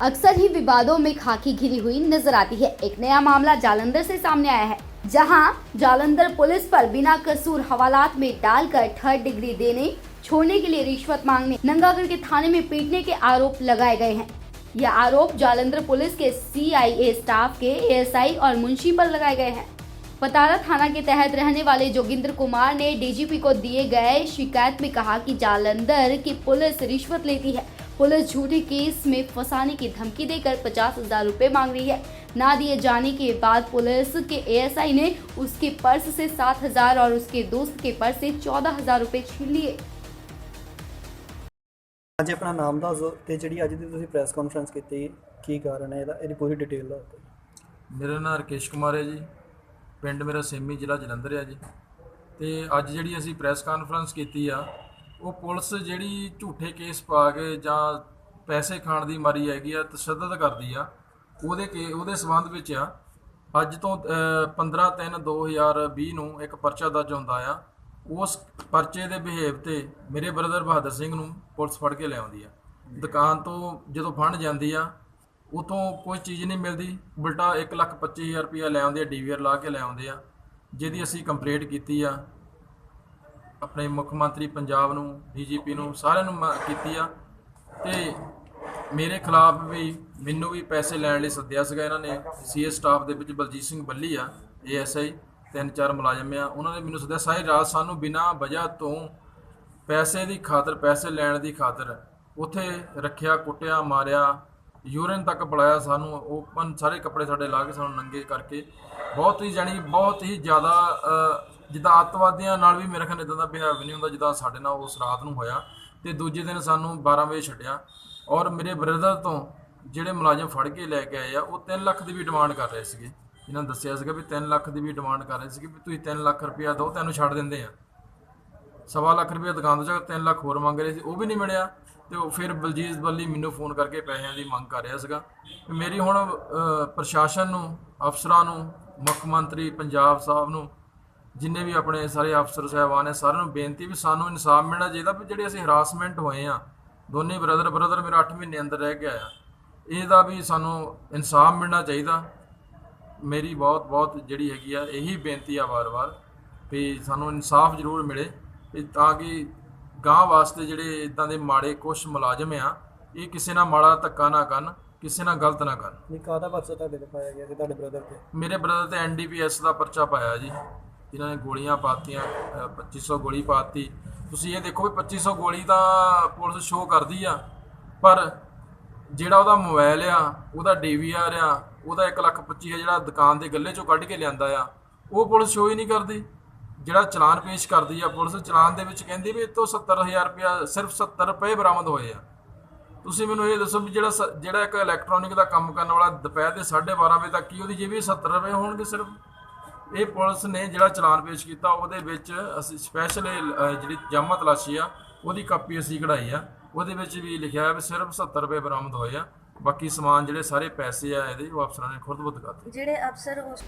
अक्सर ही विवादों में खाकी घिरी हुई नज़र आती है। एक नया मामला जालंधर से सामने आया है, जहाँ जालंधर पुलिस पर बिना कसूर हवालात में डालकर थर्ड डिग्री देने, छोड़ने के लिए रिश्वत मांगने नंगागढ़ के थाने में पीटने के आरोप लगाए गए हैं। यह आरोप जालंधर पुलिस के सीआईए स्टाफ के एएसआई और मुंशी पर लगाए गए हैं। पतारा थाना के तहत रहने वाले जोगिंद्र कुमार ने डीजीपी को दिए गए शिकायत में कहा कि जालंधर की पुलिस रिश्वत लेती है। पुलिस झूठे केस में फंसाने की धमकी देकर पचास हजार रुपये मांग रही है ना दिए जाने के बाद पुलिस के एएसआई ने उसके पर्स से सात हजार और उसके दोस्त के पर्स से चौदह हजार रुपये छीन लिए ਅੱਜ ਆਪਣਾ ਨਾਮ ਦੱਸ ਦਿਓ ਤੇ ਜਿਹੜੀ ਅੱਜ ਦੀ ਤੁਸੀਂ ਪ੍ਰੈਸ ਕਾਨਫਰੰਸ ਕੀਤੀ ਕੀ ਕਾਰਨ ਹੈ ਇਹਦਾ ਇਹਦੀ ਪੂਰੀ ਡਿਟੇਲ ਦੱਸ ਦਿਓ ਮੇਰਾ ਨਾਮ ਰਕੇਸ਼ ਕੁਮਾਰ ਹੈ ਜੀ ਪਿੰਡ ਮੇਰਾ ਸੇਮੀ ਜ਼ਿਲ੍ਹਾ ਜਲੰਧਰ ਹੈ ਜੀ ਤੇ ਅੱਜ ਜਿਹੜੀ ਅਸੀਂ ਪ੍ਰੈਸ ਕਾਨਫਰੰਸ ਕੀਤੀ ਆ ਉਹ ਪੁਲਿਸ ਜਿਹੜੀ ਝੂਠੇ ਕੇਸ ਪਾ ਕੇ ਜਾਂ ਪੈਸੇ ਖਾਣ ਦੀ ਮਾਰੀ ਹੈਗੀ ਆ, ਤਸ਼ੱਦਦ ਕਰਦੀ ਆ, ਉਹਦੇ ਕੇ, ਉਹਦੇ ਸਬੰਧ ਵਿੱਚ ਆ। ਅੱਜ ਤੋਂ 15 3 2020 ਨੂੰ ਇੱਕ ਪਰਚਾ ਦਰਜ ਹੁੰਦਾ ਆ। ਉਸ ਪਰਚੇ ਦੇ ਬਿਹੇਵ ਤੇ ਮੇਰੇ ਬ੍ਰਦਰ ਬਹਾਦਰ ਸਿੰਘ ਨੂੰ ਪੁਲਿਸ ਫੜ ਕੇ ਲੈ ਆਉਂਦੀ ਆ। ਦੁਕਾਨ ਤੋਂ ਜਦੋਂ ਫੜ ਜਾਂਦੀ ਆ ਉਤੋਂ ਕੋਈ ਚੀਜ਼ ਨਹੀਂ ਮਿਲਦੀ। ਉਲਟਾ 125000 ਰੁਪਇਆ ਲੈ ਆਉਂਦੇ ਆ ਡੀਵੀਆਰ ਲਾ ਕੇ ਲੈ ਆਉਂਦੇ ਆ, ਜਿਹਦੀ ਅਸੀਂ ਕੰਪਲੇਂਟ ਕੀਤੀ ਆ। ਆਪਣੇ ਮੁੱਖ ਮੰਤਰੀ ਪੰਜਾਬ ਨੂੰ, ਡੀਜੀਪੀ ਨੂੰ, ਸਾਰਿਆਂ ਨੂੰ ਮ- ਕੀਤੀ ਆ। ਤੇ ਮੇਰੇ ਖਿਲਾਫ ਵੀ ਮੈਨੂੰ ਵੀ ਪੈਸੇ ਲੈਣ ਲਈ ਸੱਦਿਆ ਸੀਗਾ ਇਹਨਾਂ ਨੇ। ਸੀਏ ਸਟਾਫ ਦੇ ਵਿੱਚ ਬਲਜੀਤ ਸਿੰਘ ਬੱਲੀ ਆ, ਏਐਸਆਈ, ਤਿੰਨ ਚਾਰ ਮੁਲਾਜ਼ਮ ਆ। ਉਹਨਾਂ ਨੇ ਮੈਨੂੰ ਸੱਦਿਆ, ਸਾਰੀ ਰਾਤ ਸਾਨੂੰ ਬਿਨਾਂ ਵਜ੍ਹਾ ਤੋਂ ਪੈਸੇ ਦੀ ਖਾਤਰ, ਪੈਸੇ ਲੈਣ ਦੀ ਖਾਤਰ ਉੱਥੇ ਰੱਖਿਆ, ਕੁੱਟਿਆ, ਮਾਰਿਆ, ਯੂਰਨ ਤੱਕ ਬੁਲਾਇਆ ਸਾਨੂੰ, ਓਪਨ ਸਾਰੇ ਕੱਪੜੇ ਸਾਡੇ ਲਾ ਕੇ ਸਾਨੂੰ ਨੰਗੇ ਕਰਕੇ। ਬਹੁਤ ਹੀ ਜਾਣੀ ਬਹੁਤ ਹੀ ਜ਼ਿਆਦਾ ਜਿੱਦਾਂ ਅੱਤਵਾਦੀਆਂ ਨਾਲ ਵੀ ਮੇਰੇ ਖਿਆਲ ਇਦਾਂ ਦਾ ਬਿਹੇਵ ਨਹੀਂ ਹੁੰਦਾ, ਜਿੱਦਾਂ ਸਾਡੇ ਨਾਲ ਉਸ ਰਾਤ ਨੂੰ ਹੋਇਆ ਤੇ ਦੂਜੇ ਦਿਨ ਸਾਨੂੰ 12 ਵਜੇ ਛੱਡਿਆ ਔਰ ਮੇਰੇ ਬ੍ਰਦਰ ਤੋਂ ਜਿਹੜੇ ਮੁਲਾਜ਼ਮ ਫੜ ਕੇ ਲੈ ਕੇ ਆਏ ਆ, ਉਹ 3 ਲੱਖ ਦੀ ਵੀ ਡਿਮਾਂਡ ਕਰ ਰਹੇ ਸੀਗੇ। ਇਹਨਾਂ ਨੇ ਦੱਸਿਆ ਸੀਗਾ ਵੀ 3 ਲੱਖ ਦੀ ਵੀ ਡਿਮਾਂਡ ਕਰ ਰਹੇ ਸੀਗੇ ਵੀ ਤੁਸੀਂ 3 ਲੱਖ ਰੁਪਇਆ ਦਿਓ ਤੈਨੂੰ ਛੱਡ ਦਿੰਦੇ ਆ। ਸਵਾ ਲੱਖ ਰੁਪਇਆ ਦੁਕਾਨ ਤੋਂ ਜਾ ਕੇ 3 ਲੱਖ ਹੋਰ ਮੰਗ ਰਹੇ ਸੀ, ਉਹ ਵੀ ਨਹੀਂ ਮਿਲਿਆ ਤੇ ਉਹ ਫਿਰ ਬਲਜੀਤ ਬੱਲੀ ਮੈਨੂੰ ਫੋਨ ਕਰਕੇ ਪੈਸਿਆਂ ਦੀ ਮੰਗ ਕਰ ਰਿਹਾ ਸੀਗਾ। ਮੇਰੀ ਹੁਣ ਪ੍ਰਸ਼ਾਸਨ ਨੂੰ, ਅਫਸਰਾਂ ਨੂੰ, ਮੁੱਖ ਮੰਤਰੀ, ਪੰਜਾਬ ਸਾਹਿਬ ਨੂੰ ਜਿੰਨੇ ਵੀ ਆਪਣੇ ਸਾਰੇ ਅਫਸਰ ਸਾਹਿਬਾਨ ਨੇ ਸਾਰਿਆਂ ਨੂੰ ਬੇਨਤੀ ਵੀ ਸਾਨੂੰ ਇਨਸਾਫ ਮਿਲਣਾ ਚਾਹੀਦਾ ਵੀ ਜਿਹੜੇ ਅਸੀਂ ਹਰਾਸਮੈਂਟ ਹੋਏ ਆ ਦੋਨੇ ਬ੍ਰਦਰ ਬ੍ਰਦਰ ਮੇਰਾ 8 ਮਹੀਨੇ ਅੰਦਰ ਰਹਿ ਗਿਆ ਆ ਇਹਦਾ ਵੀ ਸਾਨੂੰ ਇਨਸਾਫ ਮਿਲਣਾ ਚਾਹੀਦਾ। ਮੇਰੀ ਬਹੁਤ ਬਹੁਤ ਜਿਹੜੀ ਹੈਗੀ ਆ ਇਹੀ ਬੇਨਤੀ ਆ ਵਾਰ-ਵਾਰ ਵੀ ਸਾਨੂੰ ਇਨਸਾਫ ਜ਼ਰੂਰ ਮਿਲੇ ਵੀ ਤਾਂ ਕਿ ਗਾਂ ਵਾਸਤੇ ਜਿਹੜੇ ਇਦਾਂ ਦੇ ਮਾੜੇ ਕੁਛ ਮੁਲਾਜ਼ਮ ਆ ਇਹ ਕਿਸੇ ਨਾਲ ਮਾੜਾ ਧੱਕਾ ਨਾ ਕਰਨ ਕਿਸੇ ਨਾਲ ਗਲਤ ਨਾ ਕਰਨ। ਨਹੀਂ ਕਾਹਦਾ ਪਰਚਾ ਤੁਹਾਡੇ ਤੇ ਪਾਇਆ ਗਿਆ ਸੀ ਤੁਹਾਡੇ ਬ੍ਰਦਰ ਤੇ? ਮੇਰੇ ਬ੍ਰਦਰ ਤੇ ਐਨਡੀਪੀਐਸ ਦਾ ਪਰਚਾ ਪਾਇਆ ਜੀ। ਜਿਨ੍ਹਾਂ ਨੇ ਗੋਲੀਆਂ ਪਾਤੀਆਂ ਅ, 2500 ਗੋਲੀ ਪਾਤੀ। ਤੁਸੀਂ ਇਹ ਦੇਖੋ ਵੀ 2500 ਗੋਲੀ ਤਾਂ ਪੁਲਿਸ ਸ਼ੋਅ ਕਰਦੀ ਆ ਪਰ ਜਿਹੜਾ ਉਹਦਾ ਮੋਬਾਈਲ ਆ ਉਹਦਾ ਡੀਵੀਆਰ ਆ ਉਹਦਾ 125000 ਜਿਹੜਾ ਦੁਕਾਨ ਦੇ ਗੱਲੇ ਚੋਂ ਕੱਢ ਕੇ ਲਿਆਂਦਾ ਆ ਉਹ ਪੁਲਿਸ ਸ਼ੋਅ ਹੀ ਨਹੀਂ ਕਰਦੀ। ਜਿਹੜਾ ਚਲਾਨ ਪੇਸ਼ ਕਰਦੀ ਆ ਪੁਲਿਸ ਚਲਾਨ ਦੇ ਵਿੱਚ ਕਹਿੰਦੀ ਵੀ ਇਹ ਤੋਂ 70000 ਰੁਪਇਆ ਸਿਰਫ 70 ਰੁਪਏ ਬਰਾਮਦ ਹੋਏ ਆ। ਤੁਸੀਂ ਮੈਨੂੰ ਇਹ ਦੱਸੋ ਵੀ ਜਿਹੜਾ ਸ- ਜਿਹੜਾ ਇੱਕ ਇਲੈਕਟ੍ਰੋਨਿਕ ਦਾ ਕੰਮ ਕਰਨ ਵਾਲਾ ਦੁਪਹਿਰ ਦੇ 12:30 ਵਜੇ ਤੱਕ ਕੀ ਉਹਦੀ ਜੇਬੀ 70 ਰੁਪਏ ਹੋਣਗੇ ਸਿਰਫ? ਇਹ ਪੁਲਿਸ ਨੇ ਜਿਹੜਾ ਚਲਾਨ ਪੇਸ਼ ਕੀਤਾ, ਉਹਦੇ ਵਿੱਚ ਅਸੀਂ ਸਪੈਸ਼ਲ ਜਿਹੜੀ ਜਾਮਾ ਤਲਾਸ਼ੀ ਆ, ਉਹਦੀ ਕਾਪੀ ਅਸੀਂ ਕਢਾਈ ਆ। ਉਹਦੇ ਵਿੱਚ ਵੀ ਲਿਖਿਆ ਹੈ ਵੀ ਸਿਰਫ 70 ਰੁਪਏ ਬਰਾਮਦ ਹੋਏ ਆ। ਬਾਕੀ ਸਮਾਨ ਜਿਹੜੇ ਸਾਰੇ ਪੈਸੇ ਆ ਇਹਦੇ, ਉਹ ਅਫਸਰਾਂ ਨੇ ਖੁਰਦ-ਬੁਰਦ ਕਰਤੇ। ਜਿਹੜੇ ਅਫਸਰ ਉਸ